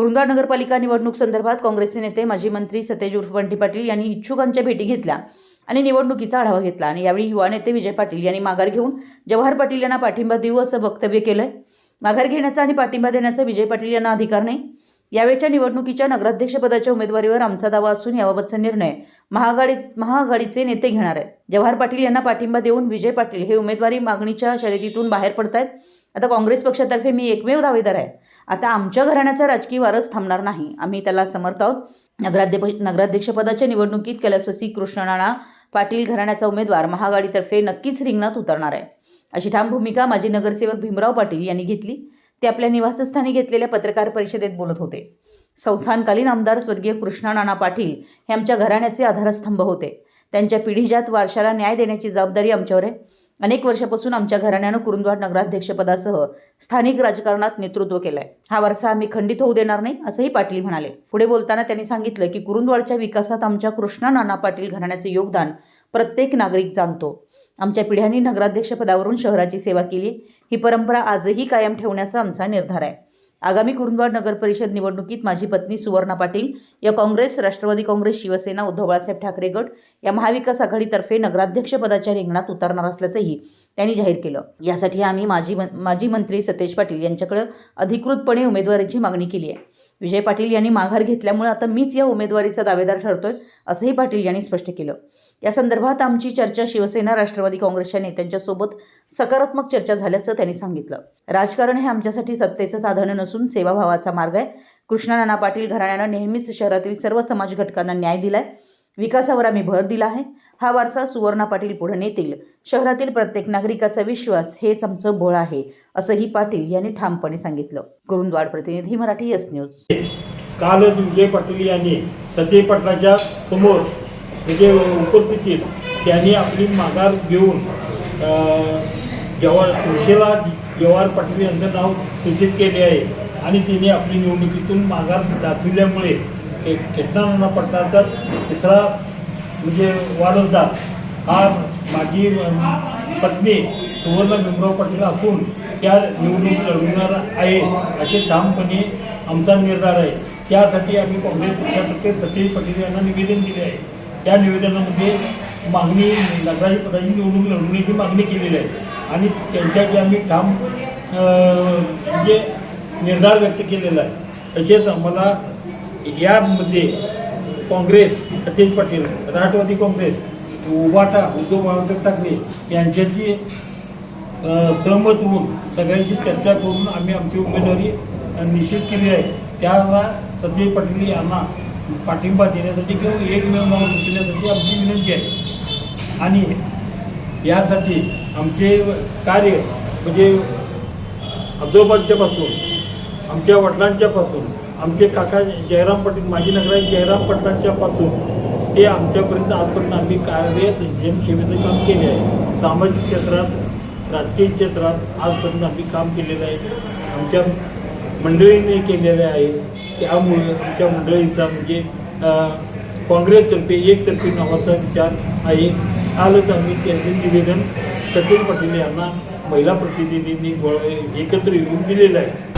कुरुंदवाड नगरपालिका निवडणूक संदर्भात काँग्रेसचे नेते माजी मंत्री सतेज उर्फ बंटी पाटील यांनी इच्छुकांच्या भेटी घेतल्या आणि निवडणुकीचा आढावा घेतला. आणि यावेळी युवा नेते विजय पाटील यांनी माघार घेऊन जवाहर पाटील यांना पाठिंबा देऊ असं वक्तव्य केलंय. माघार घेण्याचा आणि पाठिंबा देण्याचा विजय पाटील यांना अधिकार नाही. यावेळच्या निवडणुकीच्या नगराध्यक्षपदाच्या उमेदवारीवर आमचा दावा असून याबाबतचा निर्णय महाआघाडी महाआघाडीचे नेते घेणार आहेत. जवाहर पाटील यांना पाठिंबा देऊन विजय पाटील हे उमेदवारी मागणीच्या शर्यतीतून बाहेर पडत आहेत आता काँग्रेस पक्षातर्फे मी एकमेव दावेदार आहे. आता आमच्या घराण्याचा राजकीय वारस थांबणार नाही. आम्ही त्याला समर्थ आहोत. नगराध्यक्ष नगराध्यक्षपदाच्या निवडणुकीत कैलासवासी कृष्णराणा पाटील घराण्याचा उमेदवार महाआघाडीतर्फे नक्कीच रिंगणात उतरणार आहे. अशी ठाम भूमिका माजी नगरसेवक भीमराव पाटील यांनी घेतली. ते आपल्या निवासस्थानी घेतलेल्या पत्रकार परिषदेत बोलत होते. संस्थानकालीन आमदार स्वर्गीय कृष्णा नाना पाटील हे आमच्या घराण्याचे आधारस्तंभ होते. त्यांच्या पिढीजात वारशाला न्याय देण्याची जबाबदारी आमच्यावर आहे. अनेक वर्षापासून आमच्या घराण्यानं कुरुंदवाड नगराध्यक्षपदासह स्थानिक राजकारणात नेतृत्व केलंय. हा वारसा आम्ही खंडित होऊ देणार नाही असंही पाटील म्हणाले. पुढे बोलताना त्यांनी सांगितलं की कुरुंदवाडच्या विकासात आमच्या कृष्णा नाना पाटील घराण्याचे योगदान प्रत्येक नागरिक जाणतो. आमच्या पिढ्यांनी नगराध्यक्षपदावरून शहराची सेवा केली ही परंपरा आजही कायम ठेवण्याचा आमचा निर्धार आहे. आगामी कुरुंदवाड नगर परिषद निवडणुकीत माझी पत्नी सुवर्णा पाटील या काँग्रेस राष्ट्रवादी काँग्रेस शिवसेना उद्धव बाळासाहेब ठाकरे गट या महाविकास आघाडीतर्फे नगराध्यक्षपदाच्या रिंगणात उतरणार असल्याचंही त्यांनी जाहीर केलं. यासाठी आम्ही माजी माजी मंत्री सतेज पाटील यांच्याकडे अधिकृतपणे उमेदवारीची मागणी केली आहे. विजय पाटील यांनी माघार घेतल्यामुळे आता मीच या उमेदवारीचा दावेदार ठरतोय असंही पाटील यांनी स्पष्ट केलं. या संदर्भात आमची चर्चा शिवसेना राष्ट्रवादी काँग्रेसच्या नेत्यांच्या सोबत सकारात्मक चर्चा झाल्याचं त्यांनी सांगितलं. राजकारण हे आमच्यासाठी सत्तेचं साधन नसून सेवाभावाचा मार्ग आहे. कृष्णा नाना पाटील घराण्यानं नेहमीच शहरातील सर्व समाज घटकांना न्याय दिलाय. विकासावर आम्ही भर दिला आहे. हा वारसा सुवर्णा पाटील पुढे नेतील. शहरातील प्रत्येक नागरिकाचा विश्वास हेच आमचं बळ आहे असंही पाटील यांनी ठामपणे सांगितलं. कुरुंदवाड प्रतिनिधी मराठी एस न्यूज. कालच विजय पाटील यांनी सतीश पाटलाच्या समोर म्हणजे उपस्थितीत त्यांनी आपली माघार घेऊन अं, जवाहर तुळशीला जवाहर पाटील यांचं नाव सूचित केले आहे. आणि तिने आपली निवडणुकीतून माघार दाखविल्यामुळे के कृष्णानाना तिसरा म्हणजे वारसदार हा माझी पत्नी सुवर्ण भीमराव पाटील असून त्या निवडणूक लढवणार आहे असे ठामपणे आमचा निर्धार आहे. त्यासाठी आम्ही काँग्रेस पक्षातर्फे सतीश पाटील यांना निवेदन दिले आहे. त्या निवेदनामध्ये मागणी नगराची पदाची निवडणूक लढवण्याची मागणी केलेली आहे. आणि त्यांच्याशी आम्ही ठाम जे म्हणजे निर्धार व्यक्त केलेला आहे. तसेच आम्हाला यामध्ये काँग्रेस सतीश पाटील राष्ट्रवादी काँग्रेस उबाटा उद्धव बाळासाहेब ठाकरे यांच्याशी सहमत होऊन सगळ्यांशी चर्चा करून आम्ही आमची उमेदवारी निश्चित केली आहे. त्याला सतीश पाटील यांना पाठिंबा देण्यासाठी किंवा एकमेव नाव सुचण्यासाठी आमची विनंती आहे. आणि यासाठी आमचे कार्य म्हणजे आजोबांच्यापासून आमच्या वडिलांच्यापासून आमचे काका जयराम पाटील माजी नगराय जयराम पाटलांच्यापासून ते आमच्यापर्यंत आजपर्यंत आम्ही कार्यरत जनसेवेचं काम केले आहे. सामाजिक क्षेत्रात राजकीय क्षेत्रात आजपर्यंत आम्ही काम केलेलं आहे. आमच्या मंडळीने केलेले आहे. त्यामुळे आमच्या मंडळीचा म्हणजे काँग्रेसतर्फे एकतर्फी नावाचा विचार आहे. कालच आम्ही त्यांचे निवेदन सतीश पाटील यांना महिला प्रतिनिधींनी एकत्र येऊन दिलेलं आहे.